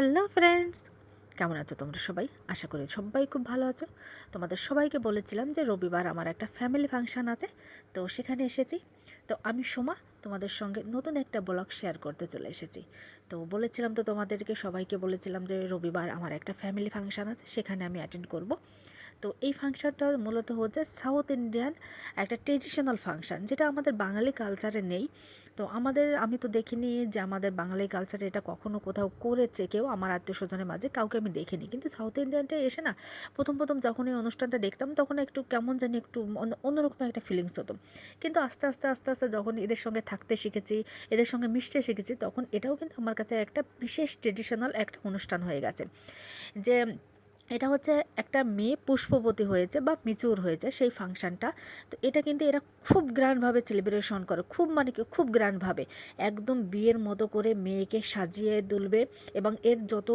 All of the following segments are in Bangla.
Hello friends. কেমন আছো তোমরা সবাই? আশা করি সবাই খুব ভালো আছো। তোমাদের সবাইকে বলেছিলাম যে রবিবার আমার একটা ফ্যামিলি ফাংশান আছে, তো সেখানে এসেছি। তো আমি সোমা, তোমাদের সঙ্গে নতুন একটা ব্লগ শেয়ার করতে চলে এসেছি। তো বলেছিলাম তো তোমাদেরকে, সবাইকে বলেছিলাম যে রবিবার আমার একটা ফ্যামিলি ফাংশান আছে, সেখানে আমি অ্যাটেন্ড করব। তো এই ফাংশনটা মূলত হচ্ছে সাউথ ইন্ডিয়ান একটা ট্রেডিশনাল ফাংশন যেটা আমাদের বাঙালি কালচারে নেই। তো আমাদের, আমি তো দেখিনি যে আমাদের বাঙালি কালচারে এটা কখনো কোথাও করেছে কেউ। আমার আত্মীয় স্বজনের মাঝে কাউকে আমি দেখিনি। কিন্তু সাউথ ইন্ডিয়ানটা এসে না, প্রথম প্রথম যখন এই অনুষ্ঠানটা দেখতাম, তখন একটু কেমন জানি একটু অন্য- অন্যরকম একটা ফিলিংস হতো। কিন্তু আস্তে আস্তে আস্তে আস্তে যখন এদের সঙ্গে থাকতে শিখেছি, এদের সঙ্গে মিশতে শিখেছি, তখন এটাও কিন্তু আমার কাছে একটা বিশেষ ট্রেডিশনাল একটা অনুষ্ঠান হয়ে গেছে। যে এটা হচ্ছে একটা মেয়ে পুষ্পবতী হয়েছে বা মিচুর হয়েছে সেই ফাংশনটা। তো এটা কিন্তু এরা খুব গ্র্যান্ডভাবে সেলিব্রেশন করে, খুব মানে কি, খুব গ্র্যান্ডভাবে। একদম বিয়ের মতো করে মেয়েকে সাজিয়ে তুলবে এবং এর যত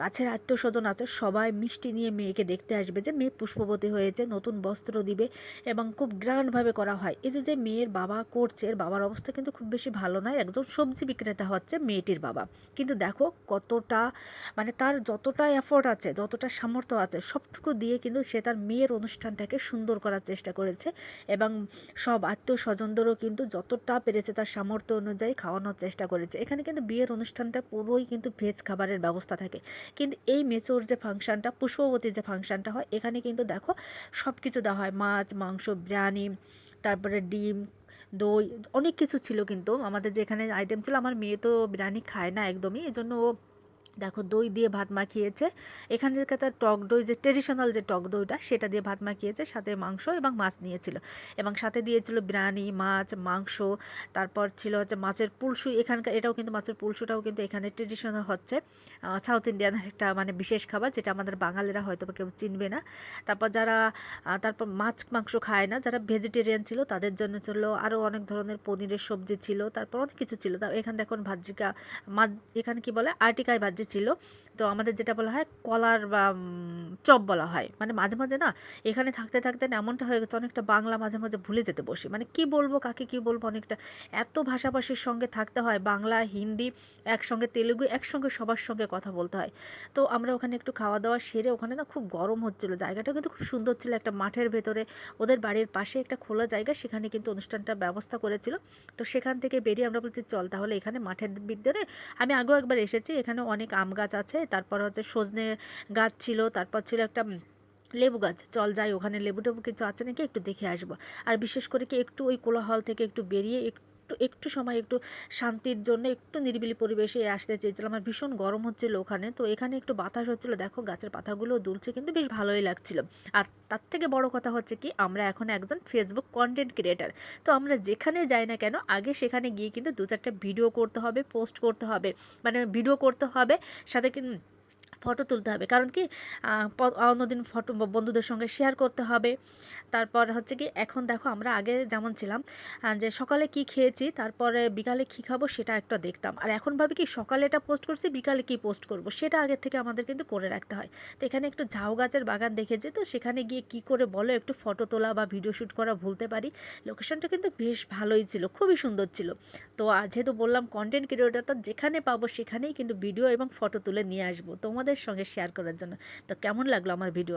কাছের আত্মীয় স্বজন আছে সবাই মিষ্টি নিয়ে মেয়েকে দেখতে আসবে যে মেয়ে পুষ্পবতী হয়েছে, নতুন বস্ত্র দিবে এবং খুব গ্র্যান্ডভাবে করা হয়। এই যে যে মেয়ের বাবা করছে, এর বাবার অবস্থা কিন্তু খুব বেশি ভালো নয়, একজন সবজি বিক্রেতা হচ্ছে মেয়েটির বাবা। কিন্তু দেখো কতটা মানে তার যতটা এফোর্ট আছে, যতটা সামর্থ্য আছে, সবটুকু দিয়ে কিন্তু সে তার মেয়ের অনুষ্ঠানটাকে সুন্দর করার চেষ্টা করেছে এবং সব আত্মীয় স্বজনদেরও কিন্তু যতটা পেরেছে তার সামর্থ্য অনুযায়ী খাওয়ানোর চেষ্টা করেছে। এখানে কিন্তু বিয়ের অনুষ্ঠানটা পুরোই কিন্তু ভেজ খাবারের ব্যবস্থা থাকে। কিন্তু এই মেচোর যে ফাংশনটা, পুষ্পবতী যে ফাংশনটা হয়, এখানে কিন্তু দেখো সব কিছু দেওয়া হয়। মাছ, মাংস, বিরিয়ানি, তারপরে ডিম, দই, অনেক কিছু ছিল কিন্তু। আমাদের যেখানে আইটেম ছিল, আমার মেয়ে তো বিরিয়ানি খায় না একদমই এই জন্য ও দেখো দই দিয়ে ভাত মাখিয়েছে। এখানে তার টক দই যে ট্রেডিশনাল যে টক দইটা, সেটা দিয়ে ভাত মাখিয়েছে, সাথে মাংস এবং মাছ নিয়েছিল। এবং সাথে দিয়েছিল বিরিয়ানি, মাছ, মাংস, তারপর ছিল হচ্ছে মাছের পুলসু এখানকার এটাও কিন্তু মাছের পুলসুটাও কিন্তু এখানে ট্রেডিশনাল হচ্ছে। সাউথ ইন্ডিয়ান একটা মানে বিশেষ খাবার, যেটা আমাদের বাঙালিরা হয়তো কেউ চিনবে না। তারপর যারা তারপর মাছ, মাংস খায় না, যারা ভেজিটেরিয়ান ছিল, তাদের জন্য ছিল আরও অনেক ধরনের পনিরের সবজি ছিল, তারপর অনেক কিছু ছিল। তা এখানে দেখুন ভাজিকা মা এখানে কি বলে? আর্টিকায় ভাজি ছিল। তো আমাদের যেটা বলা হয় কলার বা চপ বলা হয়। মানে মাঝে মাঝে না, এখানে থাকতে থাকতে না এমনটা হয়ে গেছে, অনেকটা বাংলা মাঝে মাঝে ভুলে যেতে বসি। মানে কি বলব, কাকে কি বলব, অনেকটা এত ভাষাভাষীর সঙ্গে থাকতে হয়, বাংলা, হিন্দি একসঙ্গে, তেলেগু একসঙ্গে, সবার সঙ্গে কথা বলতে হয়। তো আমরা ওখানে একটু খাওয়া দাওয়া সেরে ওখানে না খুব গরম হচ্ছিল। জায়গাটা কিন্তু খুব সুন্দর ছিল, একটা মাঠের ভেতরে ওদের বাড়ির পাশে একটা খোলা জায়গা, সেখানে কিন্তু অনুষ্ঠানটা ব্যবস্থা করেছিল। তো সেখান থেকে বেরিয়ে আমরা বলছি, চল তাহলে এখানে মাঠের ভিতরে আমি আগেও একবার এসেছি, এখানে অনেক আম গাছ আছে, তারপর হচ্ছে সজনে গাছ ছিল, তারপর ছিল একটা লেবু গাছ। চল যাই, ওখানে লেবু টেবু কিছু আছে নাকি? একটু দেখে আসব। আর বিশেষ করে কি একটু ওই কোলাহল থেকে একটু বেরিয়ে একটু একটু একটু সময়, একটু শান্তির জন্য একটু নিরিবিলি পরিবেশে আসতে চেয়েছিলাম। আর ভীষণ গরম হচ্ছিল ওখানে। তো এখানে একটু বাতাস হচ্ছিল। দেখো, গাছের পাতাগুলো দুলছে, কিন্তু বেশ ভালোই লাগছিল। আর তার থেকে বড় কথা হচ্ছে কি, আমরা এখন একজন ফেসবুক কন্টেন্ট ক্রিয়েটার তো আমরা যেখানে যাই না কেন, আগে সেখানে গিয়ে কিন্তু দু চারটা ভিডিও করতে হবে পোস্ট করতে হবে। মানে ভিডিও করতে হবে, সাথে কিন্তু ফটো তুলতে হবে। কারণ কি অন্যদিন ফটো বন্ধুদের সঙ্গে শেয়ার করতে হবে। তারপর হচ্ছে কি, এখন দেখো আমরা আগে যেমন ছিলাম যে সকালে কি খেয়েছি, তারপরে বিকালে কি খাব সেটা একটা দেখতাম। আর এখন ভাবি কি, সকালে এটা পোস্ট করছি, বিকালে কি পোস্ট করব? সেটা আগের থেকে আমাদের কিন্তু করে রাখতে হয়। তো এখানে একটু ঝাউ গাছের বাগান দেখেছি, তো সেখানে গিয়ে কি করে বলো, একটু ফটো তোলা বা ভিডিও শ্যুট করা ভুলতে পারি। লোকেশনটা কিন্তু বেশ ভালোই ছিল, খুবই সুন্দর ছিল। তো যেহেতু বললাম কন্টেন্ট ক্রিয়েটার যেখানে পাবো সেখানেই কিন্তু ভিডিও এবং ফটো তুলে নিয়ে আসব। তোমাদের সঙ্গে শেয়ার করার জন্য। তো কেমন লাগল আমার ভিডিও